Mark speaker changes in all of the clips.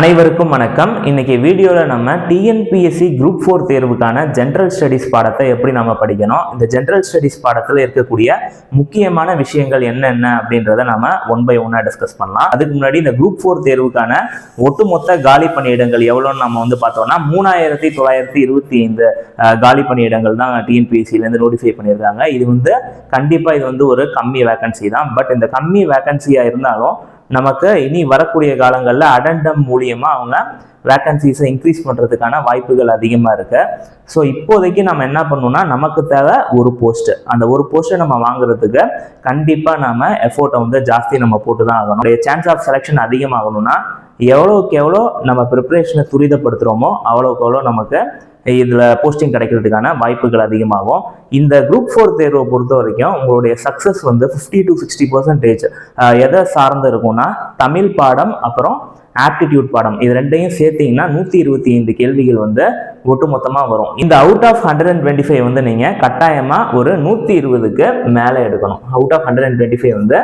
Speaker 1: அனைவருக்கும் வணக்கம். இன்னைக்கு வீடியோவில் நம்ம டிஎன்பிஎஸ்சி குரூப் ஃபோர் தேர்வுக்கான ஜென்ரல் ஸ்டடீஸ் பாடத்தை எப்படி நம்ம படிக்கணும்? இந்த ஜென்ரல் ஸ்டடீஸ் பாடத்தில் இருக்கக்கூடிய முக்கியமான விஷயங்கள் என்னென்ன அப்படின்றத நம்ம ஒன் பை ஒன்னாக டிஸ்கஸ் பண்ணலாம். அதுக்கு முன்னாடி இந்த குரூப் ஃபோர் தேர்வுக்கான ஒட்டுமொத்த காலி பணியிடங்கள் எவ்வளோன்னு நம்ம வந்து பார்த்தோம்னா மூணாயிரத்தி தொள்ளாயிரத்தி இருபத்தி ஐந்து காலி பணியிடங்கள் தான் டிஎன்பிஎஸ்சிலேருந்து நோட்டிஃபை பண்ணியிருக்காங்க. இது வந்து கண்டிப்பாக இது வந்து ஒரு கம்மி வேக்கன்சி தான். பட் இந்த கம்மி வேக்கன்சியாக இருந்தாலும் நமக்கு இனி வரக்கூடிய காலங்களில் அடண்டம் மூலியமாக அவங்க வேக்கன்சிஸை இன்க்ரீஸ் பண்ணுறதுக்கான வாய்ப்புகள் அதிகமாக இருக்கு. ஸோ இப்போதைக்கு நம்ம என்ன பண்ணணும்னா நமக்கு தேவை ஒரு போஸ்ட்டு அந்த ஒரு போஸ்ட்டை நம்ம வாங்குறதுக்கு கண்டிப்பாக நம்ம எஃபோர்ட்டை வந்து ஜாஸ்தி நம்ம போட்டு தான் ஆகணும் சான்ஸ் ஆஃப் செலெக்ஷன் அதிகமாகணும்னா எவ்வளோக்கு எவ்வளோ நம்ம ப்ரிப்பரேஷனை துரிதப்படுத்துகிறோமோ அவ்வளோக்கு எவ்வளோ நமக்கு இதில் போஸ்டிங் கிடைக்கிறதுக்கான வாய்ப்புகள் அதிகமாகும். இந்த குரூப் ஃபோர் தேர்வை பொறுத்த வரைக்கும் உங்களுடைய சக்ஸஸ் வந்து ஃபிஃப்டி டு சிக்ஸ்டி பர்சன்டேஜ் எதை சார்ந்து இருக்கும்னா தமிழ் பாடம் அப்புறம் ஆப்டிடியூட் பாடம். இது ரெண்டையும் சேர்த்தீங்கன்னா நூற்றி இருபத்தி ஐந்து கேள்விகள் வந்து ஒட்டுமொத்தமாக வரும். இந்த out of hundred and twenty five வந்து நீங்கள் கட்டாயமாக ஒரு நூற்றி இருபதுக்கு மேலே எடுக்கணும். Out of hundred and twenty five வந்து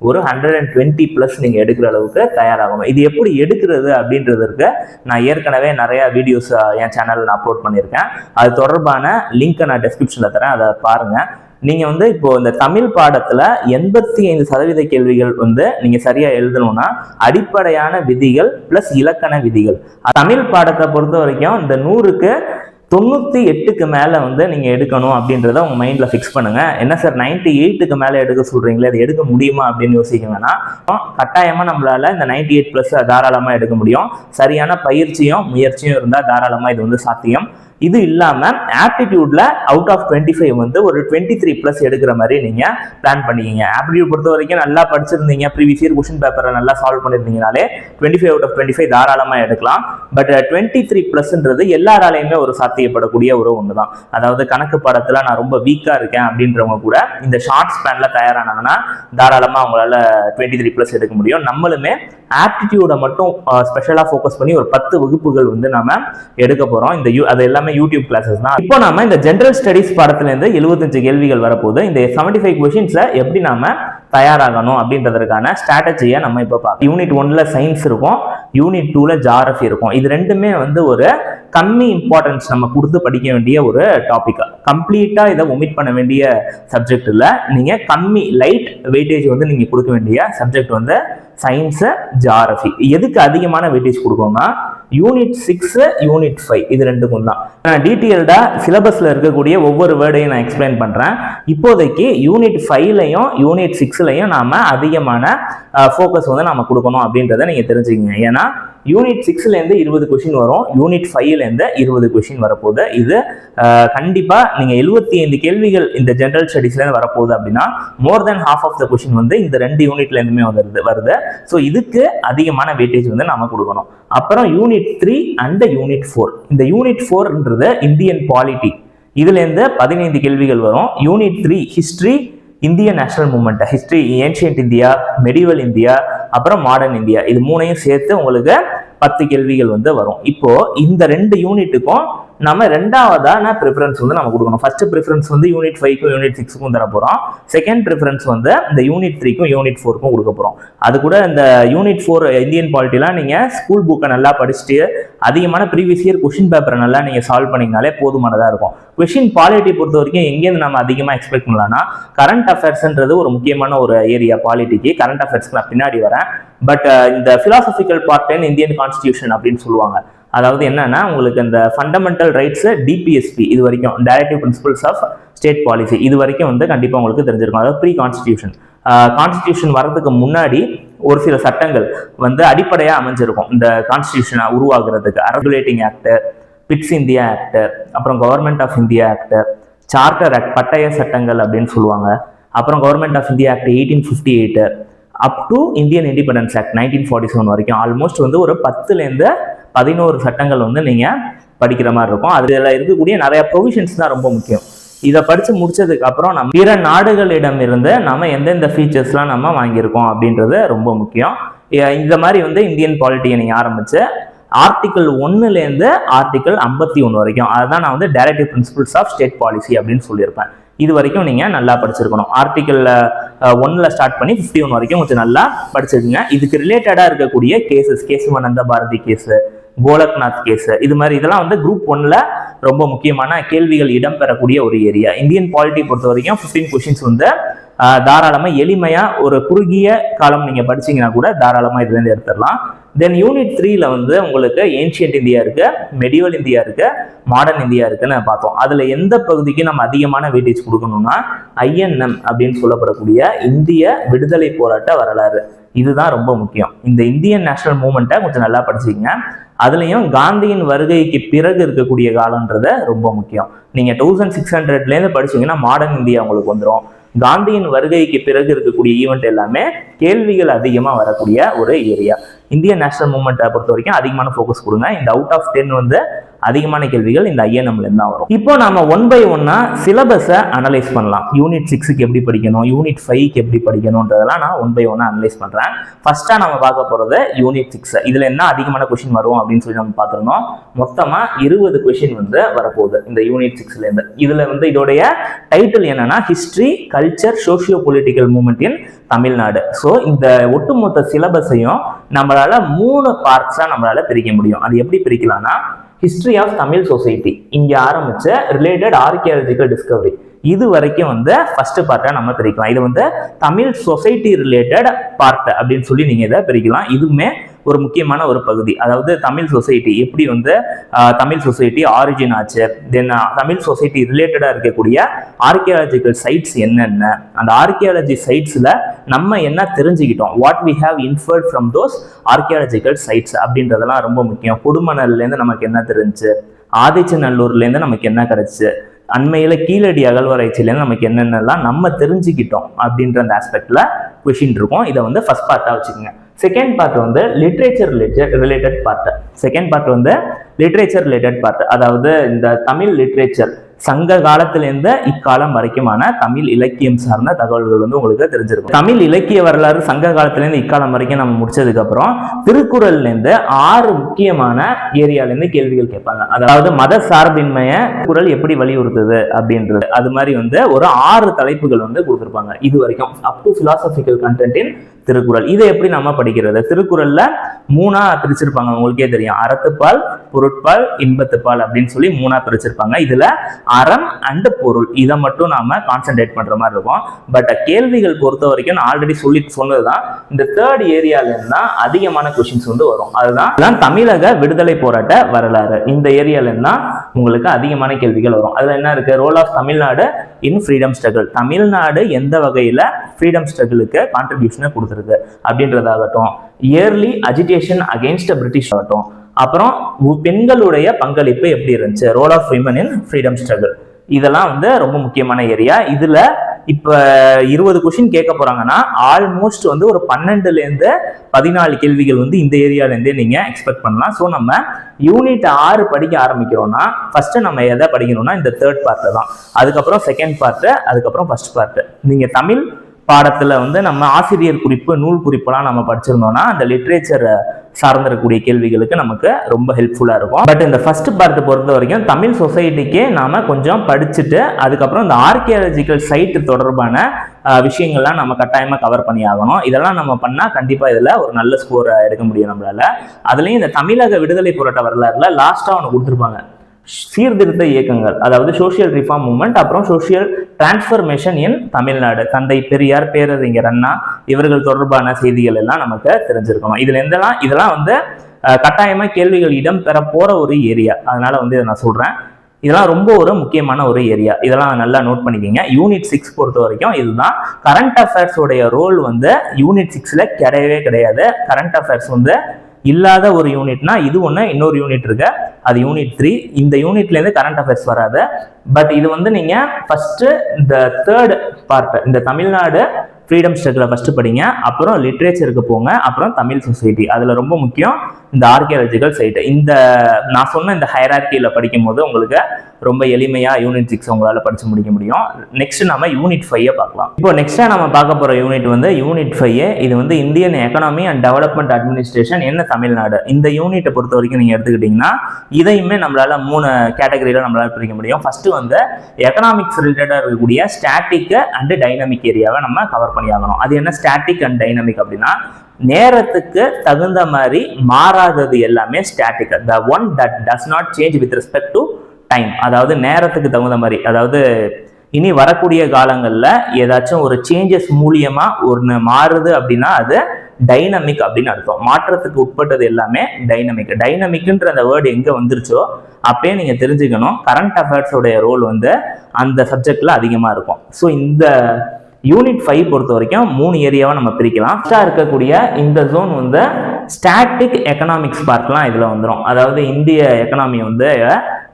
Speaker 1: ஒரு ஹண்ட்ரட் அண்ட் டுவெண்ட்டி ப்ளஸ் நீங்கள் எடுக்கிற அளவுக்கு தயாராகணும் இது எப்படி எடுக்கிறது அப்படின்றதுக்கு நான் ஏற்கனவே நிறைய வீடியோஸ் என் சேனலில் நான் அப்லோட் பண்ணியிருக்கேன். அது தொடர்பான லிங்க்கை நான் டெஸ்கிரிப்ஷனில் தரேன். அதை பாருங்கள் நீங்கள் வந்து இப்போ இந்த தமிழ் பாடத்தில் எண்பத்தி ஐந்து சதவீத கேள்விகள் வந்து நீங்கள் சரியாக எழுதணும்னா அடிப்படையான விதிகள் ப்ளஸ் இலக்கண விதிகள். தமிழ் பாடத்தை பொறுத்த வரைக்கும் இந்த நூறுக்கு தொண்ணூற்றி எட்டுக்கு மேலே வந்து நீங்கள் எடுக்கணும் அப்படின்றத உங்கள் மைண்டில் ஃபிக்ஸ் பண்ணுங்கள் என்ன சார் நைன்டி எயிட்டுக்கு மேலே எடுக்க சொல்கிறீங்களே அது எடுக்க முடியுமா அப்படின்னு யோசிக்க வேணாம். கட்டாயமாக நம்மளால் இந்த நைன்டி எயிட் ப்ளஸ் தாராளமாக எடுக்க முடியும். சரியான பயிற்சியும் முயற்சியும் இருந்தால் தாராளமாக இது வந்து சாத்தியம். இது இல்லாமல் ஆப்டிடியூட்ல அவுட் ஆஃப் டுவெண்ட்டி ஃபைவ் வந்து ஒரு டுவெண்ட்டி த்ரீ ப்ளஸ் எடுக்கிற மாதிரி நீங்கள் பிளான் பண்ணிக்கிங்க. ஆப்டிடியூட் பொறுத்த வரைக்கும் நல்லா படிச்சிருந்தீங்க. ப்ரீவியஸ் இயர் கொஸ்டின் பேப்பரை நல்லா solve பண்ணியிருந்தீங்கனாலே twenty five out of twenty five தாராளமாக எடுக்கலாம். பட் டுவெண்ட்டி த்ரீ ப்ளஸ்ன்றது எல்லாராலையுமே ஒரு சாத்தியப்படக்கூடிய ஒரு ஒன்று தான் அதாவது கணக்கு பாடத்தில் நான் ரொம்ப வீக்காக இருக்கேன் அப்படின்றவங்க கூட இந்த ஷார்ட் ஸ்பேனில் தயாரானாங்கன்னா தாராளமாக அவங்களால டுவெண்ட்டி த்ரீ ப்ளஸ் எடுக்க முடியும். நம்மளுமே ஆப்டிடியூடை மட்டும் ஸ்பெஷலாக ஃபோக்கஸ் பண்ணி ஒரு பத்து வகுப்புகள் வந்து நம்ம எடுக்க போகிறோம் இந்த யூ அது எல்லாமே யூடியூப் கிளாஸஸ் தான். இப்போ நாம இந்த ஜென்ரல் ஸ்டடீஸ் பாடத்துலேருந்து எழுபத்தஞ்சு கேள்விகள் வரப்போகுது. இந்த செவன்டி ஃபைவ் கொஷின்ஸை எப்படி நாம தயாராகணும் அப்படின்றதுக்கான ஸ்ட்ராட்டஜியை நம்ம இப்போ பார்க்கலாம் யூனிட் ஒன்ல சயின்ஸ் இருக்கும் யூனிட் டூல ஜாரஃபி இருக்கும். இது ரெண்டுமே வந்து ஒரு கம்மி இம்பார்ட்டன்ஸ் நம்ம கொடுத்து படிக்க வேண்டிய ஒரு டாபிக் கம்ப்ளீட்டா இதை ஒமிட் பண்ண வேண்டிய சப்ஜெக்ட் இல்லை. நீங்க கம்மி லைட் வெயிட்டேஜ் வந்து நீங்க கொடுக்க வேண்டிய சப்ஜெக்ட் வந்து சயின்ஸு ஜாரஃபி எதுக்கு அதிகமான வெயிட்டேஜ் கொடுக்கணும்னா யூனிட் சிக்ஸு யூனிட் ஃபைவ் இது ரெண்டுக்கும் தான். நான் டீட்டெயில்டாக சிலபஸில் இருக்கக்கூடிய ஒவ்வொரு வேர்டையும் நான் எக்ஸ்பிளைன் பண்ணுறேன் இப்போதைக்கு யூனிட் ஃபைவ்லையும் யூனிட் சிக்ஸ்லையும் நாம் அதிகமான ஃபோக்கஸ் வந்து நம்ம கொடுக்கணும் அப்படின்றத நீங்கள் தெரிஞ்சுக்கங்க. ஏன்னா யூனிட் சிக்ஸ்லேருந்து இருபது கொஷின் வரும். யூனிட் ஃபைவ்லேருந்து இருபது கொஷின் வரப்போகுது. இது கண்டிப்பாக நீங்கள் எழுபத்தி ஐந்து கேள்விகள் இந்த ஜென்ரல் ஸ்டடீஸ்லேருந்து வரப்போகுது அப்படின்னா more then half of the question வந்து இந்த ரெண்டு யூனிட்லேருந்துமே வருது வருது. ஸோ இதுக்கு அதிகமான வெயிட்டேஜ் வந்து நம்ம கொடுக்கணும். அப்புறம் unit three and unit four இந்த யூனிட் ஃபோர்ன்றது இந்தியன் பாலிட்டி இதுலேருந்து பதினைந்து கேள்விகள் வரும். யூனிட் த்ரீ ஹிஸ்ட்ரி இந்திய national movement history ancient India medieval India அப்புறம் மாடர்ன் இந்தியா இது மூணையும் சேர்த்து உங்களுக்கு பத்து கேள்விகள் வந்து வரும். இப்போ இந்த ரெண்டு யூனிட்டுக்கும் நம்ம ரெண்டாவதான ப்ரிஃபரன்ஸ் வந்து நம்ம கொடுக்கணும்? ஃபர்ஸ்ட் ப்ரிஃபரன்ஸ் வந்து யூனிட் ஃபைவ்க்கும் யூனிட் சிக்ஸுக்கும் தர போகிறோம் செகண்ட் ப்ரிஃபரன்ஸ் வந்து இந்த யூனிட் த்ரீக்கும் யூனிட் ஃபோருக்கும் கொடுக்க போகிறோம் அது கூட இந்த யூனிட் ஃபோர் இந்தியன் பாலிட்டிலாம் நீங்கள் ஸ்கூல் புக்கை நல்லா படிச்சுட்டு அதிகமான ப்ரீவியஸ் இயர் கொஷின் பேப்பரை நல்லா நீங்கள் சால்வ் பண்ணிங்கனாலே போதுமானதாக இருக்கும். கொஷின் பாலிட்டி பொறுத்த வரைக்கும் எங்கேருந்து நம்ம அதிகமாக எக்ஸ்பெக்ட் பண்ணலாம்னா கரண்ட் அஃபேர்ஸ்ன்றது ஒரு முக்கியமான ஒரு ஏரியா பாலிட்டிக்கு கரண்ட் அஃபேர்ஸ்க்கு நான் பின்னாடி வரேன். பட் இந்த philosophical part in Indian constitution அப்படின்னு சொல்லுவாங்க. அதாவது என்னன்னா உங்களுக்கு இந்த ஃபண்டமெண்டல் ரைட்ஸ் டிபிஎஸ்பி இது வரைக்கும் directive principles of state policy இது வரைக்கும் வந்து கண்டிப்பாக உங்களுக்கு தெரிஞ்சிருக்கும். அதாவது ப்ரீ கான்ஸ்டியூஷன் கான்ஸ்டியூஷன் வர்றதுக்கு முன்னாடி ஒரு சில சட்டங்கள் வந்து அடிப்படையாக அமைஞ்சிருக்கும். இந்த கான்ஸ்டியூஷனை உருவாகிறதுக்கு regulating act Pitt's India act அப்புறம் government of India act charter act பட்டய சட்டங்கள் அப்படின்னு சொல்லுவாங்க. அப்புறம் government of India act eighteen fifty eight up to Indian independence act nineteen forty seven வரைக்கும் ஆல்மோஸ்ட் வந்து ஒரு பத்துலேருந்து பதினோரு சட்டங்கள் வந்து நீங்கள் படிக்கிற மாதிரி இருக்கும். அதில் இருக்கக்கூடிய நிறைய ப்ரொவிஷன்ஸ் தான் ரொம்ப முக்கியம். இதை படித்து முடிச்சதுக்கு அப்புறம் நம்ம பிற நாடுகளிடம் இருந்து நம்ம எந்தெந்த ஃபீச்சர்ஸ்லாம் நம்ம வாங்கியிருக்கோம் அப்படின்றது ரொம்ப முக்கியம். இந்த மாதிரி வந்து இந்தியன் பாலிட்டியை நீங்கள் ஆரம்பிச்சு ஆர்டிகல் ஒன்னுலேருந்து ஆர்டிக்கல் ஐம்பத்தி ஒன்று வரைக்கும். அதுதான் நான் வந்து directive principles of state policy அப்படின்னு சொல்லியிருப்பேன். இது வரைக்கும் நீங்கள் நல்லா படிச்சிருக்கணும். ஆர்டிக்கலில் ஒன்னில் ஸ்டார்ட் பண்ணி ஃபிஃப்டி ஒன் வரைக்கும் கொஞ்சம் நல்லா படிச்சிருக்கீங்க. இதுக்கு ரிலேட்டடாக இருக்கக்கூடிய cases Kesavananda Bharati case Golaknath case இது மாதிரி இதெல்லாம் வந்து குரூப் ஒன்ல ரொம்ப முக்கியமான கேள்விகள் இடம்பெறக்கூடிய ஒரு ஏரியா இந்தியன் பாலிட்டி பொறுத்த வரைக்கும் ஃபிஃப்டீன் கொஷின்ஸ் வந்து தாராளமாக எளிமையாக ஒரு குறுகிய காலம் நீங்கள் படிச்சீங்கன்னா கூட தாராளமாக இதுலேருந்து எடுத்துடலாம். தென் யூனிட் த்ரீல வந்து உங்களுக்கு ஏன்ஷியன்ட் இந்தியா இருக்கு மெடிவல் இந்தியா இருக்கு மாடர்ன் இந்தியா இருக்குன்னு பார்த்தோம். அதுல எந்த பகுதிக்கு நம்ம அதிகமான வெயிட்டேஜ் கொடுக்கணும்னா ஐஎன்எம் அப்படின்னு சொல்லப்படக்கூடிய இந்திய விடுதலை போராட்ட வரலாறு. இதுதான் ரொம்ப முக்கியம். இந்த இந்தியன் நேஷனல் மூமெண்ட்டை கொஞ்சம் நல்லா படிச்சுக்கங்க. அதுலேயும் காந்தியின் வருகைக்கு பிறகு இருக்கக்கூடிய காலன்றதை ரொம்ப முக்கியம். நீங்கள் தௌசண்ட் சிக்ஸ் ஹண்ட்ரட்லேருந்து படிச்சீங்கன்னா மாடர்ன் இந்தியா உங்களுக்கு வந்துடும் காந்தியின் வருகைக்கு பிறகு இருக்கக்கூடிய ஈவெண்ட் எல்லாமே கேள்விகள் அதிகமாக வரக்கூடிய ஒரு ஏரியா இந்தியன் நேஷனல் மூமெண்ட்டை பொறுத்த வரைக்கும் அதிகமான ஃபோக்கஸ் கொடுங்க. இந்த அவுட் ஆஃப் டென் வந்து அதிகமான கேள்விகள் இந்த ஐஎன்எம்ல இருந்து தான் வரும். இப்போ நாம ஒன் பை ஒன்னா சிலபஸை அனலைஸ் பண்ணலாம். யூனிட் சிக்ஸுக்கு எப்படி படிக்கணும்? யூனிட் ஃபைவ்க்கு எப்படி படிக்கணுன்றதெல்லாம் நான் ஒன் பை ஒன்னா அனலைஸ் பண்றேன். ஃபர்ஸ்டா நம்ம பார்க்க போறது யூனிட் சிக்ஸ் இதுல என்ன அதிகமான கொஸ்டின் வரும் அப்படின்னு சொல்லி நம்ம பார்த்துருந்தோம். மொத்தமா இருபது கொஸ்டின் வந்து வரப்போகுது இந்த யூனிட் சிக்ஸ்ல இருந்து இதுல வந்து இதோடைய டைட்டில் என்னன்னா history culture socio political movement in Tamil Nadu. So இந்த ஒட்டுமொத்த சிலபஸையும் நம்மளால மூணு பார்ட்ஸா நம்மளால பிரிக்க முடியும். அது எப்படி பிரிக்கலாம்னா ஹிஸ்ட்ரி ஆஃப் தமிழ் சொசைட்டி இங்கே ஆரம்பிச்ச ரிலேட்டட் ஆர்கியாலஜிக்கல் டிஸ்கவரி இது வரைக்கும் வந்து ஃபர்ஸ்ட் பார்ட்டை நம்ம பிரிக்கலாம். இது வந்து தமிழ் சொசைட்டி ரிலேட்டட் பார்ட் அப்படின்னு சொல்லி நீங்கள் இதை பிரிக்கலாம். இதுவுமே ஒரு முக்கியமான ஒரு பகுதி. அதாவது தமிழ் சொசைட்டி எப்படி வந்து தமிழ் சொசைட்டி ஆரிஜின் ஆச்சு? தென் தமிழ் சொசைட்டி ரிலேட்டடாக இருக்கக்கூடிய ஆர்கியாலஜிக்கல் சைட்ஸ் என்னென்ன? அந்த ஆர்கியாலஜி சைட்ஸில் நம்ம என்ன தெரிஞ்சுக்கிட்டோம்? What we have inferred from those archaeological sites அப்படின்றதெல்லாம் ரொம்ப முக்கியம். கொடுமணல்லேருந்து நமக்கு என்ன தெரிஞ்சு? ஆதிச்சநல்லூர்லேருந்து நமக்கு என்ன கிடைச்சு? அண்மையில் கீழடி அகழ்வாராய்ச்சியிலேருந்து நமக்கு என்னென்னலாம் நம்ம தெரிஞ்சுக்கிட்டோம் அப்படின்ற அந்த ஆஸ்பெக்டில் கொஷின் இருக்கும். இதை வந்து ஃபஸ்ட் பார்ட்டாக வச்சுக்கோங்க. செகண்ட் பார்ட் வந்து literature related part second part வந்து லிட்ரேச்சர் ரிலேட்டட் பார்ட் அதாவது இந்த தமிழ் லிட்ரேச்சர் சங்க காலத்திலிருந்து இக்காலம் வரைக்குமான தமிழ் இலக்கியம் சார்ந்த தகவல்கள் வந்து உங்களுக்கு தெரிஞ்சிருக்கும். தமிழ் இலக்கிய வரலாறு சங்க காலத்திலேருந்து இக்காலம் வரைக்கும் நம்ம முடிச்சதுக்கு அப்புறம் ஆறு முக்கியமான ஏரியாலேருந்து கேள்விகள் கேட்பாங்க. அதாவது மத சார்பின்மைய குரல் எப்படி வலியுறுத்துது அப்படின்றது. அது மாதிரி வந்து ஒரு ஆறு தலைப்புகள் வந்து கொடுத்துருப்பாங்க. இது வரைக்கும் up to philosophical content Thirukkural. இதை எப்படி நம்ம படிக்கிறது? திருக்குறள்ல மூணா பிரிச்சிருப்பாங்க. உங்களுக்கே தெரியும். அறத்துப்பால் பொருட்பால் இன்பத்துப்பால் அப்படின்னு சொல்லி மூணா பிரிச்சிருப்பாங்க. இதுல அறம் அண்ட் பொருள். இதை மட்டும் நாம கான்சென்ட்ரேட் பண்ற மாதிரி இருக்கும். பட் கேள்விகள் பொறுத்த வரைக்கும் நான் ஆல்ரெடி சொல்லி சொன்னதுதான். இந்த தேர்ட் ஏரியால இருந்தா அதிகமான கொஷின்ஸ் வந்து வரும். அதுதான் தமிழக விடுதலை போராட்ட வரலாறு. இந்த ஏரியால இருந்தா உங்களுக்கு அதிகமான கேள்விகள் வரும். அதுல என்ன இருக்கு? Role of Tamil Nadu in freedom struggle Tamil Nadu எந்த வகையில ஃப்ரீடம் ஸ்ட்ரகிளுக்கு கான்ட்ரிபியூஷனை கொடுத்துருக்கு? அப்படின்றதாகட்டும். இயர்லி அஜிடேஷன் அகேன்ஸ்ட் பிரிட்டிஷ் ஆகட்டும். அப்புறம் பெண்களுடைய பங்களிப்பு எப்படி இருந்துச்சு? Role of women in freedom struggle இதெல்லாம் வந்து ரொம்ப முக்கியமான ஏரியா இதுல இப்ப இருபது கொஷின் கேட்க போறாங்கன்னா ஆல்மோஸ்ட் வந்து ஒரு பன்னெண்டுல இருந்து பதினாலு கேள்விகள் வந்து இந்த ஏரியால இருந்தே நீங்க எக்ஸ்பெக்ட் பண்ணலாம். ஸோ நம்ம யூனிட் ஆறு படிக்க ஆரம்பிக்கிறோம்னா ஃபர்ஸ்ட் நம்ம எதை படிக்கணும்னா இந்த தேர்ட் பார்ட்ல தான். அதுக்கப்புறம் செகண்ட் பார்ட்டு அதுக்கப்புறம் ஃபர்ஸ்ட் பார்ட்டு நீங்க தமிழ் பாடத்துல வந்து நம்ம ஆசிரியர் குறிப்பு நூல் குறிப்பெல்லாம் நம்ம படிச்சிருந்தோம்னா அந்த லிட்ரேச்சர் சார்ந்திருக்கக்கூடிய கேள்விகளுக்கு நமக்கு ரொம்ப ஹெல்ப்ஃபுல்லாக இருக்கும். பட் இந்த ஃபர்ஸ்ட் பார்ட் பொறுத்த வரைக்கும் தமிழ் சொசைட்டிக்கே நாம கொஞ்சம் படிச்சுட்டு அதுக்கப்புறம் இந்த ஆர்கியாலஜிக்கல் சைட் தொடர்பான விஷயங்கள்லாம் நம்ம கட்டாயமாக கவர் பண்ணி ஆகணும். இதெல்லாம் நம்ம பண்ணால் கண்டிப்பாக இதில் ஒரு நல்ல ஸ்கோர் எடுக்க முடியும் நம்மளால. அதுலேயும் இந்த தமிழக விடுதலை போராட்ட வரலாறுல லாஸ்ட்டாக ஒன்று கொடுத்துருப்பாங்க. சீர்திருத்த இயக்கங்கள் அதாவது சோஷியல் ரிஃபார்ம் மூமெண்ட் அப்புறம் சோஷியல் டிரான்ஸ்ஃபர்மேஷன் இன் தமிழ்நாடு. தந்தை பெரியார் பேரறிஞர் அண்ணா இவர்கள் தொடர்பான செய்திகள் எல்லாம் நமக்கு தெரிஞ்சிருக்கணும். இதுல இருந்தெல்லாம் இதெல்லாம் வந்து கட்டாயமாக கட்டாயமா கேள்விகள் இடம் பெற போற ஒரு ஏரியா அதனால வந்து இதை நான் சொல்றேன். இதெல்லாம் ரொம்ப ஒரு முக்கியமான ஒரு ஏரியா இதெல்லாம் நல்லா நோட் பண்ணிக்கோங்க. யூனிட் சிக்ஸ் பொறுத்த வரைக்கும் இதுதான். கரண்ட் அஃபேர்ஸ் உடைய ரோல் வந்து யூனிட் சிக்ஸ்ல கிடையவே கிடையாது. கரண்ட் அஃபேர்ஸ் வந்து இல்லாத ஒரு யூனிட்னா இது ஒன்று இன்னொரு யூனிட் இருக்கு. அது யூனிட் த்ரீ இந்த யூனிட்ல இருந்து கரண்ட் அஃபேர்ஸ் வராது. பட் இது வந்து நீங்க ஃபர்ஸ்ட் இந்த தேர்ட் பார்ட் இந்த தமிழ்நாடு ஃப்ரீடம் ஸ்ட்ரகிளை ஃபர்ஸ்ட் படிங்க. அப்புறம் லிட்ரேச்சருக்கு போங்க. அப்புறம் தமிழ் சொசைட்டி அதுல ரொம்ப முக்கியம். இந்த ஆர்கியாலஜிக்கல் சைட் இந்த நான் சொன்ன இந்த ஹைரார்கியில் படிக்கும்போது உங்களுக்கு ரொம்ப எளிமையாக யூனிட் சிக்ஸ் உங்களால் படித்து முடிக்க முடியும். நெக்ஸ்ட் நம்ம யூனிட் ஃபையை பார்க்கலாம். இப்போ நெக்ஸ்ட்டாக நம்ம பார்க்க போகிற யூனிட் வந்து யூனிட் ஃபைவ் இது வந்து Indian economy and development administration என்ன தமிழ்நாடு இந்த யூனிட்டை பொறுத்த வரைக்கும் நீங்கள் எடுத்துக்கிட்டிங்கன்னா இதையுமே நம்மளால் மூணு கேட்டகரியில் நம்மளால் பிரிக்க முடியும். ஃபஸ்ட்டு வந்து எக்கனாமிக்ஸ் ரிலேட்டடாக இருக்கக்கூடிய ஸ்டாட்டிக் அண்ட் டைனமிக் ஏரியாவை நம்ம கவர் பண்ணி ஆகணும் அது என்ன ஸ்டாட்டிக் அண்ட் டைனமிக் அப்படின்னா நேரத்துக்கு தகுந்த மாதிரி மாறாதது எல்லாமே static the one that does not change with respect to time அதாவது நேரத்துக்கு தகுந்த மாதிரி அதாவது இனி வரக்கூடிய காலங்களில் ஏதாச்சும் ஒரு சேஞ்சஸ் மூலியமா ஒன்று மாறுது அப்படின்னா அது டைனமிக் அப்படின்னு அர்த்தம். மாற்றத்துக்கு உட்பட்டது எல்லாமே டைனமிக் டைனமிக்ன்ற அந்த வேர்டு எங்கே வந்துருச்சோ அப்பயே நீங்கள் தெரிஞ்சுக்கணும். கரண்ட் அஃபேர்ஸோடைய ரோல் வந்து அந்த சப்ஜெக்டில் அதிகமாக இருக்கும். ஸோ இந்த யூனிட் ஃபைவ் பொறுத்த வரைக்கும் மூணு ஏரியாவை நம்ம பிரிக்கலாம். ஃபஸ்ட்டாக இருக்கக்கூடிய இந்த ஜோன் வந்து ஸ்டாட்டிக் எக்கனாமிக்ஸ் பார்ட்லாம் இதில் வந்துடும் அதாவது இந்திய எக்கனாமி வந்து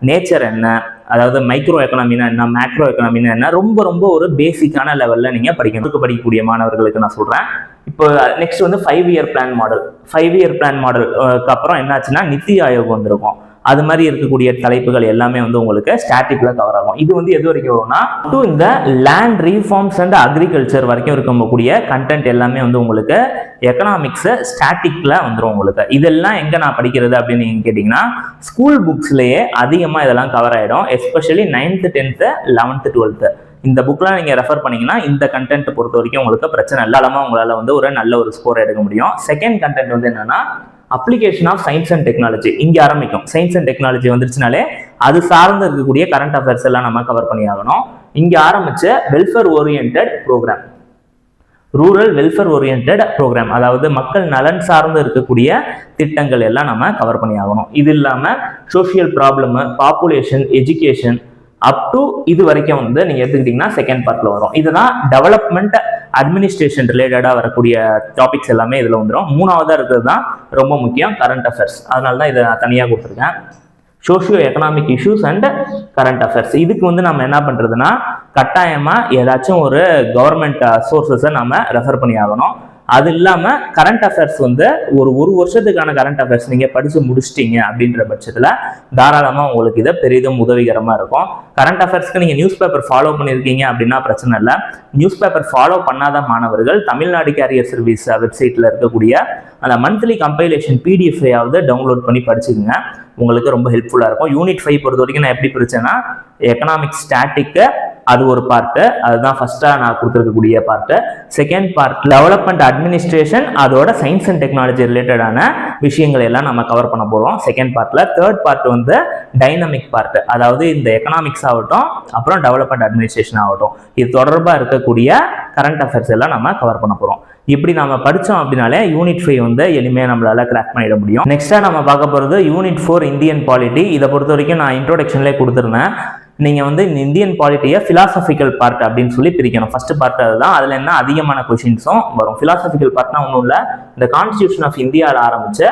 Speaker 1: நேச்சர் என்ன? அதாவது மைக்ரோ எக்கனாமினா என்ன? மேக்ரோ எக்கனாமினா என்ன? ரொம்ப ரொம்ப ஒரு பேசிக்கான லெவலில் நீங்கள் படிக்கணும். இதுக்கு படிக்கக்கூடிய மாணவர்களுக்கு நான் சொல்கிறேன் இப்போ நெக்ஸ்ட் வந்து five year plan model five year plan மாடலுக்கு அப்புறம் என்னாச்சுன்னா நித்தி ஆயோக் வந்திருக்கும். அது மாதிரி இருக்கக்கூடிய தலைப்புகள் எல்லாமே வந்து உங்களுக்கு ஸ்டாட்டிக்ல கவர் ஆகும். இது வந்து எது வரைக்கும் வரும்னா டு இந்த லேண்ட் ரீஃபார்ம்ஸ் அண்ட் அக்ரிகல்ச்சர் வரைக்கும் இருக்கக்கூடிய கண்டென்ட் எல்லாமே வந்து உங்களுக்கு எக்கனாமிக்ஸ் ஸ்டாட்டிக்ல வந்துடும் உங்களுக்கு. இதெல்லாம் எங்க நான் படிக்கிறது அப்படின்னு நீங்க கேட்டீங்கன்னா ஸ்கூல் புக்ஸ்லயே அதிகமாக இதெல்லாம் கவர் ஆயிடும். Especially ninth tenth eleventh twelfth இந்த புக்கெலாம் நீங்கள் ரெஃபர் பண்ணீங்கன்னா இந்த கண்டென்ட் பொறுத்த வரைக்கும் உங்களுக்கு பிரச்சனை. இல்லாமல் உங்களால் வந்து ஒரு நல்ல ஒரு ஸ்கோர் எடுக்க முடியும். செகண்ட் கண்டென்ட் வந்து என்னன்னா application of science and technology இங்கே ஆரம்பிக்கும். சயின்ஸ் அண்ட் டெக்னாலஜி வந்துருச்சுனாலே அது சார்ந்து இருக்கக்கூடிய கரண்ட் அஃபேர்ஸ் எல்லாம் நம்ம கவர் பண்ணி ஆகணும் இங்கே ஆரம்பிச்ச welfare orient program rural welfare orient program அதாவது மக்கள் நலன் சார்ந்து இருக்கக்கூடிய திட்டங்கள் எல்லாம் நம்ம கவர் பண்ணி ஆகணும் இது இல்லாமல் social problem population education up to இது வரைக்கும் வந்து நீங்கள் எடுத்துக்கிட்டிங்கன்னா செகண்ட் பார்ட்டில் வரும். இதுதான் டெவலப்மெண்ட் அட்மினிஸ்ட்ரேஷன் ரிலேட்டடாக வரக்கூடிய டாபிக்ஸ் எல்லாமே இதில் வந்துடும் மூணாவதாக இருக்கிறது தான் ரொம்ப முக்கியம் கரண்ட் அஃபேர்ஸ் அதனால தான் இதை நான் தனியாக கொடுத்துருக்கேன். Socio economic issues and current affairs இதுக்கு வந்து நம்ம என்ன பண்ணுறதுன்னா கட்டாயமாக ஏதாச்சும் ஒரு கவர்மெண்ட் சோர்சஸை நம்ம ரெஃபர் பண்ணி ஆகணும் அது இல்லாமல் கரண்ட் அஃபேர்ஸ் வந்து ஒரு ஒரு வருஷத்துக்கான கரண்ட் அஃபேர்ஸ் நீங்கள் படித்து முடிச்சிட்டீங்க அப்படின்ற பட்சத்தில் தாராளமாக உங்களுக்கு இதை பெரிதும் உதவிகரமாக இருக்கும். கரண்ட் அஃபேர்ஸ்க்கு நீங்கள் நியூஸ் பேப்பர் ஃபாலோ பண்ணியிருக்கீங்க அப்படின்னா பிரச்சனை இல்லை. நியூஸ் பேப்பர் ஃபாலோ பண்ணாத மாணவர்கள் தமிழ்நாடு கேரியர் சர்வீஸ் வெப்சைட்டில் இருக்கக்கூடிய அந்த மந்த்லி கம்பைலேஷன் பிடிஎஃப்ஐயாவது டவுன்லோட் பண்ணி படிச்சுக்கோங்க. உங்களுக்கு ரொம்ப ஹெல்ப்ஃபுல்லாக இருக்கும். யூனிட் ஃபைவ் பொறுத்த வரைக்கும் நான் எப்படி பிரிச்சேன்னா எக்கனாமிக் ஸ்டாட்டிக்கு அது ஒரு பார்ட்டு அதுதான் ஃபர்ஸ்ட்டாக நான் கொடுத்துருக்கக்கூடிய part second part development administration அதோட சயின்ஸ் அண்ட் டெக்னாலஜி ரிலேட்டடான விஷயங்களை எல்லாம் நம்ம கவர் பண்ண போகிறோம் செகண்ட் பார்ட்டில் தேர்ட் பார்ட் வந்து டைனமிக் பார்ட் அதாவது இந்த எக்கனாமிக்ஸ் ஆகட்டும் அப்புறம் டெவலப்மெண்ட் அட்மினிஸ்ட்ரேஷன் ஆகட்டும். இது தொடர்பாக இருக்கக்கூடிய கரண்ட் அஃபேர்ஸ் எல்லாம் நம்ம கவர் பண்ண போகிறோம் இப்படி நம்ம படித்தோம் அப்படின்னாலே யூனிட் ஃபைவ் வந்து எளிமையாக நம்மளால கிராக் பண்ணிட முடியும். நெக்ஸ்ட்டாக நம்ம பார்க்க போகிறது யூனிட் ஃபோர் இந்தியன் பாலிட்டி இதை பொறுத்த வரைக்கும் நான் இன்ட்ரோடக்ஷன்லேயே கொடுத்துருந்தேன். நீங்கள் வந்து இந்த இந்தியன் பாலிட்டியை ஃபிலாசபிக்கல் பார்ட் அப்படின்னு சொல்லி பிரிக்கணும். ஃபர்ஸ்ட் பார்ட் அதுதான். அதில் என்ன அதிகமான கொஷின்ஸும் வரும். ஃபிலாசபிக்கல் பார்ட்னா ஒன்றும் இல்லை. இந்த கான்ஸ்டியூஷன் ஆஃப் இந்தியாவில் ஆரம்பிச்ச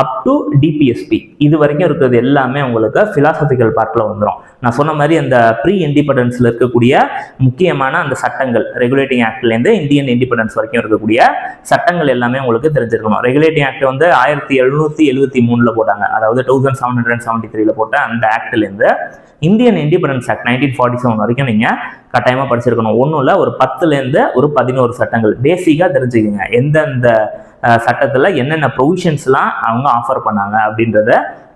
Speaker 1: அப் டு டிபிஎஸ்பி இது வரைக்கும் இருக்கிறது எல்லாமே உங்களுக்கு ஃபிலாசபிக்கல் பார்ட்டில் வந்துடும் நான் சொன்ன மாதிரி அந்த ப்ரீ இண்டிபெண்டன்ஸில் இருக்கக்கூடிய முக்கியமான அந்த சட்டங்கள் ரெகுலேட்டிங் ஆக்ட்லேருந்து இந்தியன் இண்டிபெண்டன்ஸ் வரைக்கும் இருக்கக்கூடிய சட்டங்கள் எல்லாமே உங்களுக்கு தெரிஞ்சிருக்கணும். ரெகுலேட்டிங் ஆக்ட் வந்து ஆயிரத்தி எழுநூற்றி எழுபத்தி மூணில் போட்டாங்க. அதாவது தௌசண்ட் செவன் ஹண்ட்ரட் செவன்ட்டி த்ரீல போட்ட அந்த ஆக்ட்லேருந்து Indian independence act nineteen forty seven வரைக்கும் நீங்கள் கட்டாயமாக படிச்சிருக்கணும். ஒன்றும் இல்லை ஒரு பத்துலேருந்து ஒரு பதினோரு சட்டங்கள். பேசிக்காக தெரிஞ்சுக்கோங்க. எந்தெந்த சட்டத்தில் என்னென்ன ப்ரொவிஷன்ஸ்லாம் அவங்க ஆஃபர் பண்ணாங்க அப்படின்றத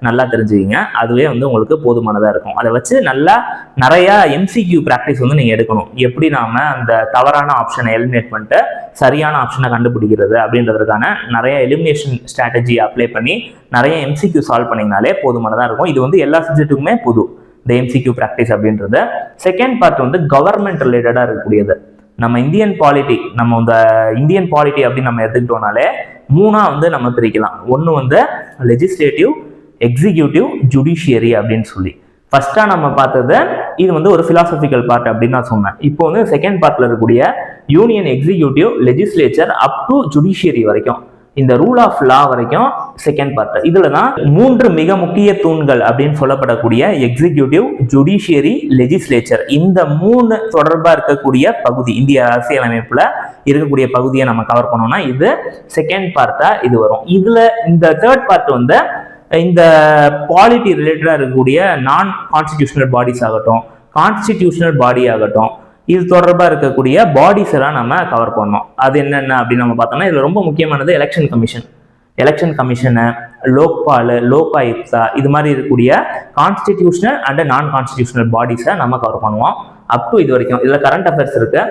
Speaker 1: நல்லா தெரிஞ்சுக்கிங்க. அதுவே வந்து உங்களுக்கு போதுமானதாக இருக்கும். அதை வச்சு நல்லா நிறையா எம்சிக்யூ ப்ராக்டிஸ் வந்து நீங்கள் எடுக்கணும். எப்படி நாம் அந்த தவறான ஆப்ஷனை எலிமினேட் பண்ணிட்டு சரியான ஆப்ஷனை கண்டுபிடிக்கிறது அப்படின்றதுக்கான நிறைய எலிமினேஷன் ஸ்ட்ராட்டஜி அப்ளை பண்ணி நிறைய எம்சிக்யூ சால்வ் பண்ணிங்கனாலே போதுமானதாக இருக்கும். இது வந்து எல்லா சப்ஜெக்ட்டுக்குமே பொது. இந்த எம்சிக்யூ ப்ராக்டிஸ் அப்படின்றது. செகண்ட் பார்ட் வந்து கவர்மெண்ட் ரிலேட்டடாக இருக்கக்கூடியது. நம்ம இந்தியன் பாலிட்டி நம்ம இந்த இந்தியன் பாலிட்டி அப்படின்னு நம்ம எடுத்துக்கிட்டோம்னாலே மூணா வந்து நம்ம பிரிக்கலாம். ஒன்று வந்து லெஜிஸ்லேட்டிவ் எக்ஸிக்யூட்டிவ் ஜுடிஷியரி அப்படின்னு சொல்லி. ஃபர்ஸ்டா நம்ம பார்த்தது இது வந்து ஒரு பிலாசபிக்கல் பார்ட் அப்படின்னு நான் சொன்னேன். இப்போ வந்து செகண்ட் பார்ட்ல இருக்கக்கூடிய union executive legislature up to judiciary வரைக்கும். இந்த ரூல் ஆஃப் லா வரைக்கும் செகண்ட் பார்ட் இதுல தான் மூன்று மிக முக்கிய தூண்கள் அப்படின்னு சொல்லப்படக்கூடிய எக்ஸிகியூட்டிவ் ஜுடிஷியரி லெஜிஸ்லேச்சர் இந்த மூணு தொடர்பா இருக்கக்கூடிய பகுதி இந்திய அரசியலமைப்புல இருக்கக்கூடிய பகுதியை நம்ம கவர் பண்ணோம்னா இது செகண்ட் பார்ட்டா இது வரும். இதுல இந்த தேர்ட் பார்ட் வந்து இந்த பாலிட்டி ரிலேட்டடா இருக்கக்கூடிய நான் கான்ஸ்டிடியூஷனல் பாடிஸ் ஆகட்டும் கான்ஸ்டிடியூஷனல் பாடி ஆகட்டும் இது தொடர்பாக இருக்கக்கூடிய பாடிஸ் எல்லாம் நம்ம கவர் பண்ணோம் அது என்னென்ன அப்படின்னு நம்ம பார்த்தோம்னா இதில் ரொம்ப முக்கியமானது election commission election commission Lokpal Lokayukta இது மாதிரி இருக்கக்கூடிய கான்ஸ்டிடியூஷனல் அண்ட் நான் கான்ஸ்டிடியூஷனல் பாடிஸை நம்ம கவர் பண்ணுவோம். அப் டு இது வரைக்கும். இதில் கரண்ட் அஃபேர்ஸ் இருக்கு.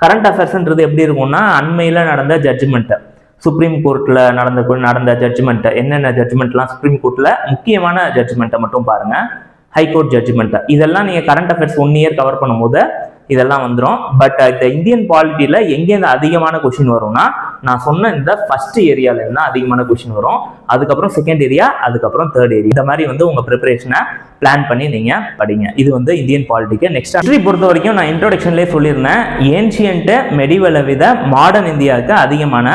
Speaker 1: கரண்ட் அஃபேர்ஸ்ன்றது எப்படி இருக்கும்னா அண்மையில் நடந்த ஜட்ஜ்மெண்ட்டு சுப்ரீம் கோர்ட்டில் நடந்த நடந்த ஜட்ஜ்மெண்ட்டு என்னென்ன ஜட்ஜ்மெண்ட்லாம் சுப்ரீம் கோர்ட்டில் முக்கியமான ஜட்ஜ்மெண்ட்டை மட்டும் பாருங்கள் ஹைகோர்ட் ஜட்ஜ்மெண்ட்டை இதெல்லாம் நீங்கள் current affairs one year cover பண்ணும்போது இதெல்லாம் வந்துடும் பட் uh, இந்த இந்தியன் பாலிட்டியில் எங்கேருந்து அதிகமான கொஷின் வரும்னா நான் சொன்ன இந்த ஃபர்ஸ்ட் ஏரியாவிலேருந்து தான் அதிகமான கொஷின் வரும். அதுக்கப்புறம் செகண்ட் ஏரியா அதுக்கப்புறம் தேர்ட் ஏரியா இந்த மாதிரி வந்து உங்கள் ப்ரிப்பரேஷனை பிளான் பண்ணி நீங்கள் படிங்க. இது வந்து இந்தியன் பாலிட்டிக்கு நெக்ஸ்ட் ஹிஸ்ட்ரி பொறுத்த வரைக்கும் நான் இன்ட்ரோடக்ஷன்லேயே சொல்லியிருந்தேன். ஏன்ஷியன்ட்டு மெடிவலை வித மாடர்ன் இந்தியாவுக்கு அதிகமான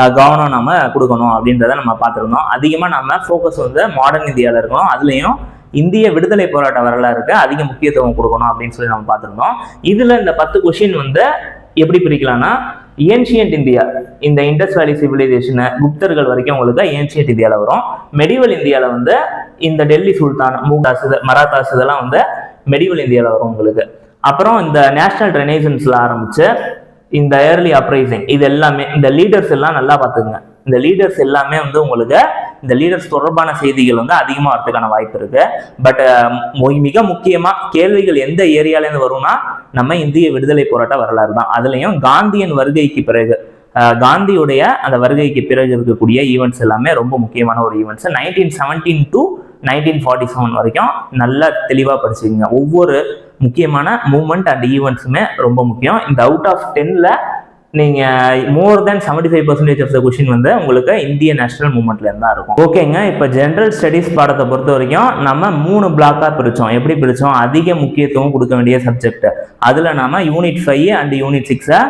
Speaker 1: uh, கவனம் நம்ம கொடுக்கணும் அப்படின்றத நம்ம பார்த்துருந்தோம். அதிகமாக நம்ம ஃபோக்கஸ் வந்து மாடர்ன் இந்தியாவில் இருக்கணும். அதுலேயும் இந்திய விடுதலை போராட்ட வரலாறுக்கு அதிக முக்கியத்துவம் கொடுக்கணும் அப்படின்னு சொல்லி நம்ம பார்த்துருந்தோம். இதில் இந்த பத்து கொஷின் வந்து எப்படி பிரிக்கலாம்னா ஏன்ஷியன்ட் இந்தியா இந்த இண்டஸ் வேலி சிவிலைசேஷனை குப்தர்கள் வரைக்கும் உங்களுக்கு ஏன்ஷியன்ட் இந்தியாவில் வரும். மெடிவல் இந்தியாவில் வந்து இந்த டெல்லி சுல்தான் மூகாஸ் மராத்தாஸ் இதெல்லாம் வந்து மெடிவல் இந்தியாவில் வரும் உங்களுக்கு. அப்புறம் இந்த நேஷனல் ரெனேசன்ஸ்ல ஆரம்பித்து இந்த ஏர்லி அப்ரைசிங் இது எல்லாமே இந்த லீடர்ஸ் எல்லாம் நல்லா பார்த்துக்குங்க. இந்த லீடர்ஸ் எல்லாமே வந்து உங்களுக்கு இந்த லீடர்ஸ் தொடர்பான செய்திகள் வந்து அதிகமாக வரதுக்கான வாய்ப்பு இருக்கு. பட் மிக முக்கியமாக கேள்விகள் எந்த ஏரியாலேருந்து வரும்னா நம்ம இந்திய விடுதலை போராட்ட வரலாறு தான். அதுலேயும் காந்தியன் வருகைக்கு பிறகு காந்தியுடைய அந்த வருகைக்கு பிறகு இருக்கக்கூடிய ஈவெண்ட்ஸ் எல்லாமே ரொம்ப முக்கியமான ஒரு events nineteen seventeen to nineteen forty seven வரைக்கும் நல்லா தெளிவாக படிச்சுக்கோங்க. ஒவ்வொரு முக்கியமான மூமெண்ட் அண்ட் ஈவெண்ட்ஸுமே ரொம்ப முக்கியம். இந்த அவுட் ஆஃப் டென்னில் நீங்க more than seventy five percentage of the question வந்து உங்களுக்கு இந்திய நேஷனல் மூவ்மெண்ட்ல இருந்தா இருக்கும். ஓகேங்க இப்போ ஜென்ரல் ஸ்டடீஸ் பாடத்தை பொறுத்த வரைக்கும் நம்ம மூணு பிளாக்கா பிரிச்சோம். எப்படி பிரிச்சோம்? அதிக முக்கியத்துவம் கொடுக்க வேண்டிய சப்ஜெக்ட் அதுல நாம யூனிட் ஃபைவ் அண்ட் யூனிட் சிக்ஸை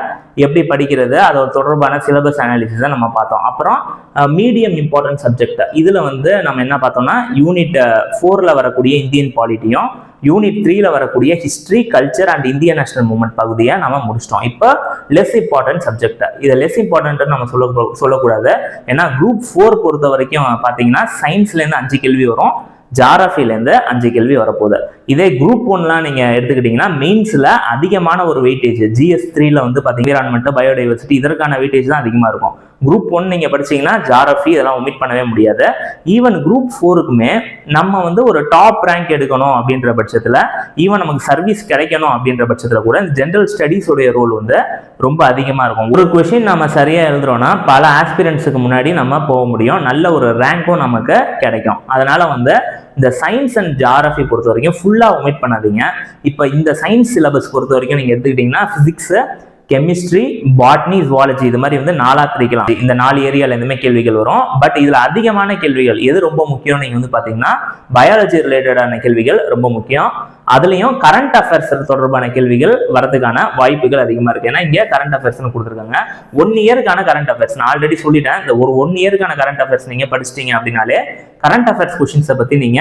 Speaker 1: எப்படி படிக்கிறது? அதோட தொடர்பான சிலபஸ் அனாலிசிஸை நம்ம பார்த்தோம். அப்புறம் மீடியம் இம்பார்ட்டன்ட் சப்ஜெக்ட் இதில் வந்து நம்ம என்ன பார்த்தோம்னா யூனிட் ஃபோரில் வரக்கூடிய இந்தியன் பாலிட்டியும் யூனிட் த்ரீல வரக்கூடிய ஹிஸ்ட்ரி கல்ச்சர் அண்ட் இந்திய நேஷனல் மூவ்மெண்ட் பகுதியை நம்ம முடிச்சிட்டோம். இப்போ லெஸ் இம்பார்ட்டன்ட் சப்ஜெக்ட் இதை லெஸ் இம்பார்ட்டன்ட் நம்ம சொல்ல சொல்லக்கூடாது. ஏன்னா குரூப் ஃபோர் பொறுத்த வரைக்கும் பார்த்தீங்கன்னா சயின்ஸ்லேருந்து அஞ்சு கேள்வி வரும். ஜாரஃபிலேருந்து அஞ்சு கேள்வி வரப்போகுது. இதே குரூப் ஒன்லாம் நீங்கள் எடுத்துக்கிட்டிங்கன்னா மெயின்ஸில் அதிகமான ஒரு வெயிட்டேஜ் ஜிஎஸ் த்ரீல வந்து பார்த்தீங்கன்னா என்விரான்மெண்ட் பயோடைவர்சிட்டி இதற்கான வெயிட்டேஜ் தான் அதிகமாக இருக்கும். குரூப் ஒன் நீங்கள் படிச்சீங்கன்னா ஜாரஃபி இதெல்லாம் ஒமிட் பண்ணவே முடியாது. ஈவன் குரூப் ஃபோருக்குமே நம்ம வந்து ஒரு டாப் ரேங்க் எடுக்கணும் அப்படின்ற பட்சத்தில் ஈவன் நமக்கு சர்வீஸ் கிடைக்கணும் அப்படின்ற பட்சத்தில் கூட இந்த ஜென்ரல் ஸ்டடீஸோடைய ரோல் வந்து ரொம்ப அதிகமாக இருக்கும். ஒரு கொஷின் நம்ம சரியாக எழுதுறோம்னா பல ஆஸ்பிரன்ஸுக்கு முன்னாடி நம்ம போக முடியும். நல்ல ஒரு ரேங்க்கும் நமக்கு கிடைக்கும். அதனால வந்து இந்த சயின்ஸ் அண்ட் ஜியாகிரபி பொறுத்த வரைக்கும் ஃபுல்லாக ஒமிட் பண்ணாதீங்க. இப்போ இந்த சயின்ஸ் சிலபஸ் பொறுத்த வரைக்கும் நீங்கள் எடுத்துக்கிட்டிங்கன்னா ஃபிசிக்ஸு கெமிஸ்ட்ரி பாட்னி ஜுவாலஜி இது மாதிரி வந்து நாலா பிரிக்கலாம். இந்த நாலு ஏரியால இருந்துமே கேள்விகள் வரும். பட் இதுல அதிகமான கேள்விகள் எது ரொம்ப முக்கியம் நீங்க வந்து பாத்தீங்கன்னா பயாலஜி ரிலேட்டடான கேள்விகள் ரொம்ப முக்கியம். அதுலயும் கரண்ட் அஃபேர்ஸ் தொடர்பான கேள்விகள் வரதுக்கான வாய்ப்புகள் அதிகமா இருக்கு. ஏன்னா இங்க கரண்ட் அஃபேர்ஸ்னு கொடுத்துருக்காங்க. ஒன் இயருக்கான கரண்ட் அஃபேர்ஸ் நான் ஆல்ரெடி சொல்லிட்டேன் இந்த ஒரு ஒன் இயருக்கான கரண்ட் அஃபேர்ஸ் நீங்க படிச்சிட்டீங்க அப்படின்னாலே கரண்ட் அஃபேர்ஸ் கொஸ்டின்ஸை பத்தி நீங்க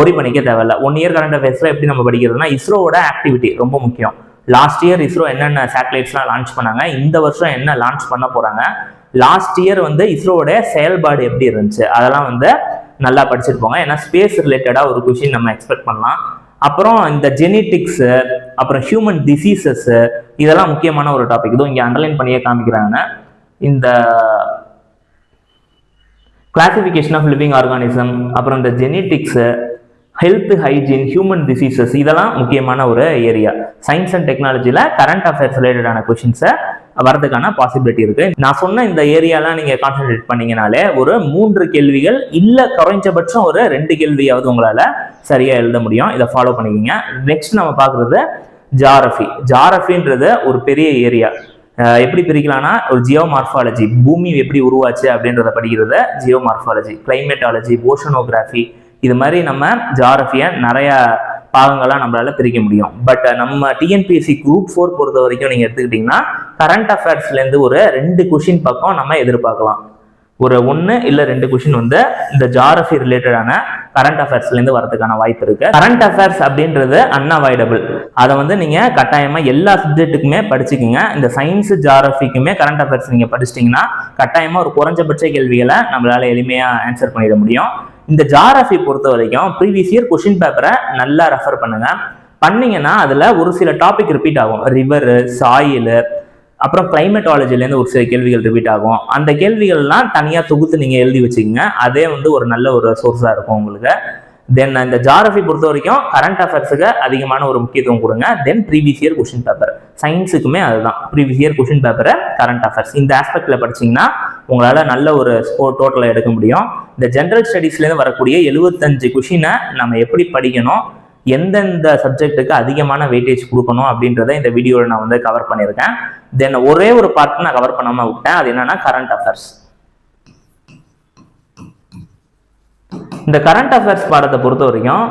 Speaker 1: ஒரி பண்ணிக்க தேவையில்ல. ஒன் இயர் கரண்ட் அஃபேர்ஸ்ல எப்படி நம்ம படிக்கிறதுனா இஸ்ரோவோட ஆக்டிவிட்டி ரொம்ப முக்கியம். லாஸ்ட் இயர் இஸ்ரோ என்னென்ன சேட்டலைட்ஸ்லாம் லான்ச் பண்ணாங்க? இந்த வருஷம் என்ன லான்ச் பண்ண போகிறாங்க லாஸ்ட் இயர் வந்து இஸ்ரோவோட செயல்பாடு எப்படி இருந்துச்சு? அதெல்லாம் வந்து நல்லா படிச்சுட்டு போங்க. ஏன்னா ஸ்பேஸ் ரிலேட்டடாக ஒரு கொஷின் நம்ம எக்ஸ்பெக்ட் பண்ணலாம். அப்புறம் இந்த ஜெனட்டிக்ஸ் அப்புறம் ஹியூமன் டிசீசஸ்ஸு இதெல்லாம் முக்கியமான ஒரு டாபிக் இதுவும் இங்கே அண்டர்லைன் பண்ணியே காமிக்கிறாங்க. இந்த கிளாசிஃபிகேஷன் ஆஃப் லிவிங் ஆர்கானிசம் அப்புறம் இந்த genetics health hygiene human diseases இதெல்லாம் முக்கியமான ஒரு ஏரியா சயின்ஸ் அண்ட் டெக்னாலஜியில் கரண்ட் அஃபேர்ஸ் ரிலேட்டடான கொஷின்ஸை வரதுக்கான பாசிபிலிட்டி இருக்கு. நான் சொன்ன இந்த ஏரியாலாம் நீங்க கான்சென்ட்ரேட் பண்ணீங்கனாலே ஒரு மூன்று கேள்விகள் இல்ல குறைஞ்சபட்சம் ஒரு ரெண்டு கேள்வியாவது உங்களால சரியா எழுத முடியும். இதை ஃபாலோ பண்ணிக்கிங்க. நெக்ஸ்ட் நம்ம பார்க்குறது ஜாரஃபி ஜாரஃபின்றது ஒரு பெரிய ஏரியா எப்படி பிரிக்கலாம்னா ஒரு ஜியோ மார்ஃபாலஜி பூமி எப்படி உருவாச்சு அப்படின்றத படிக்கிறத ஜியோ மார்ஃபாலஜி கிளைமேட்டாலஜி ஓஷனோகிராஃபி இது மாதிரி நம்ம ஜாரஃபியை நிறைய பாகங்களாக நம்மளால பிரிக்க முடியும். பட் நம்ம டிஎன்பிஎஸ்சி குரூப் ஃபோர் பொறுத்த வரைக்கும் நீங்கள் எடுத்துக்கிட்டிங்கன்னா கரண்ட் அஃபேர்ஸ்லேருந்து ஒரு ரெண்டு கொஷின் பக்கம் நம்ம எதிர்பார்க்கலாம். ஒரு ஒன்று இல்லை ரெண்டு கொஷின் வந்து இந்த ஜாரஃபி ரிலேட்டடான கரண்ட் அஃபேர்ஸ்லேருந்து வரதுக்கான வாய்ப்பு இருக்கு. கரண்ட் அஃபேர்ஸ் அப்படின்றது அன்அவாய்டபிள் அதை வந்து நீங்கள் கட்டாயமாக எல்லா சப்ஜெக்ட்டுக்குமே படிச்சுக்கோங்க. இந்த சயின்ஸ் ஜாரஃபிக்குமே கரண்ட் அஃபேர்ஸ் நீங்கள் படிச்சிட்டிங்கன்னா கட்டாயமாக ஒரு குறைஞ்சபட்ச கேள்விகளை நம்மளால எளிமையாக ஆன்சர் பண்ணிட முடியும். இந்த ஜாகிரபி பொறுத்த வரைக்கும் ப்ரீவியஸ் இயர் கொஷின் பேப்பரை நல்லா ரெஃபர் பண்ணுங்க. பண்ணீங்கன்னா அதில் ஒரு சில டாபிக் ரிப்பீட் ஆகும். ரிவரு சாயிலு அப்புறம் கிளைமேட்டாலஜிலேருந்து ஒரு சில கேள்விகள் ரிப்பீட் ஆகும். அந்த கேள்விகள்லாம் தனியாக தொகுத்து நீங்கள் எழுதி வச்சுக்கோங்க. அதே வந்து ஒரு நல்ல ஒரு சோர்ஸாக இருக்கும் உங்களுக்கு. தென் இந்த ஜாகிரபி பொறுத்த வரைக்கும் கரண்ட் அஃபேர்ஸுக்கு அதிகமான ஒரு முக்கியத்துவம் கொடுங்க. Then previous year question paper சயின்ஸுக்குமே அதுதான். ப்ரீவியஸ் இயர் கொஷின் பேப்பரை கரண்ட் அஃபேர்ஸ் இந்த ஆஸ்பெக்டில் படிச்சீங்கன்னா உங்களால் நல்ல ஒரு ஸ்கோர் டோட்டலாக எடுக்க முடியும். இந்த ஜென்ரல் ஸ்டடீஸ்லேருந்து வரக்கூடிய எழுபத்தஞ்சு கொஷினை நம்ம எப்படி படிக்கணும் எந்தெந்த சப்ஜெக்ட்டுக்கு அதிகமான வெயிட்டேஜ் கொடுக்கணும் அப்படின்றத இந்த வீடியோவில் நான் வந்து கவர் பண்ணியிருக்கேன். தென் ஒரே ஒரு பார்ட் நான் கவர் பண்ணாமல் விட்டேன். அது என்னன்னா கரண்ட் அஃபேர்ஸ் இந்த கரண்ட் அஃபேர்ஸ் பாடத்தை பொறுத்த வரைக்கும்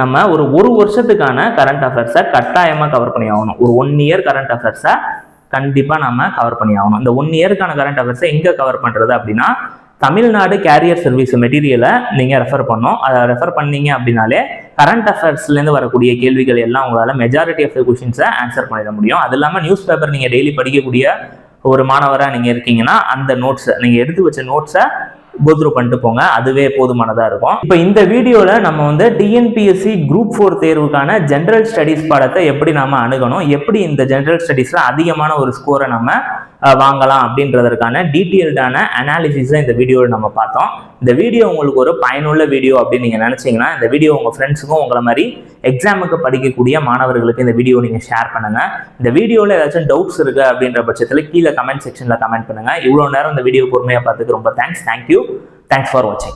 Speaker 1: நம்ம ஒரு ஒரு வருஷத்துக்கான கரண்ட் அஃபேர்ஸை கட்டாயமாக கவர் பண்ணி ஆகணும் ஒரு ஒன் இயர் கரண்ட் அஃபேர்ஸை கண்டிப்பாக நம்ம கவர் பண்ணி ஆகணும் இந்த ஒன் இயருக்கான கரண்ட் அஃபேர்ஸை எங்கே கவர் பண்ணுறது அப்படின்னா தமிழ்நாடு கேரியர் சர்வீஸ் மெட்டீரியலை நீங்கள் ரெஃபர் பண்ணோம் அதை ரெஃபர் பண்ணீங்க அப்படின்னாலே கரண்ட் அஃபேர்ஸ்லேருந்து வரக்கூடிய கேள்விகள் எல்லாம் உங்களால் மெஜாரிட்டி ஆஃப் த கொஷின்ஸை ஆன்சர் பண்ணிட முடியும். அது இல்லாமல் நியூஸ் பேப்பர் நீங்கள் டெய்லி படிக்கக்கூடிய ஒரு மாணவராக நீங்கள் இருக்கீங்கன்னா அந்த நோட்ஸை நீங்கள் எடுத்து வச்ச நோட்ஸை கோத்ரூ பண்ணிட்டு போங்க. அதுவே போதுமானதாக இருக்கும். இப்போ இந்த வீடியோவில் நம்ம வந்து டிஎன்பிஎஸ்சி குரூப் ஃபோர் தேர்வுக்கான ஜென்ரல் ஸ்டடீஸ் பாடத்தை எப்படி நாம அணுகணும் எப்படி இந்த ஜென்ரல் ஸ்டடீஸில் அதிகமான ஒரு ஸ்கோரை நம்ம வாங்கலாம் அப்படின்றதற்கான டீட்டெயில்டான அனாலிசிஸை இந்த வீடியோவில் நம்ம பார்த்தோம். இந்த வீடியோ உங்களுக்கு ஒரு பயனுள்ள வீடியோ அப்படின்னு நீங்கள் நினச்சிங்கன்னா இந்த வீடியோ உங்கள் ஃப்ரெண்ட்ஸுக்கும் உங்களை மாதிரி எக்ஸாமுக்கு படிக்கக்கூடிய மாணவர்களுக்கு இந்த வீடியோ நீங்கள் ஷேர் பண்ணுங்கள் இந்த வீடியோவில் ஏதாச்சும் டவுட்ஸ் இருக்குது அப்படின்ற பட்சத்தில் கீழே கமெண்ட் செக்ஷனில் கமெண்ட் பண்ணுங்கள் இவ்வளோ நேரம் இந்த வீடியோ பொறுமையாக பார்த்துக்கு ரொம்ப தேங்க்ஸ் தேங்க்யூ தேங்க்ஸ் ஃபார் வாட்சிங்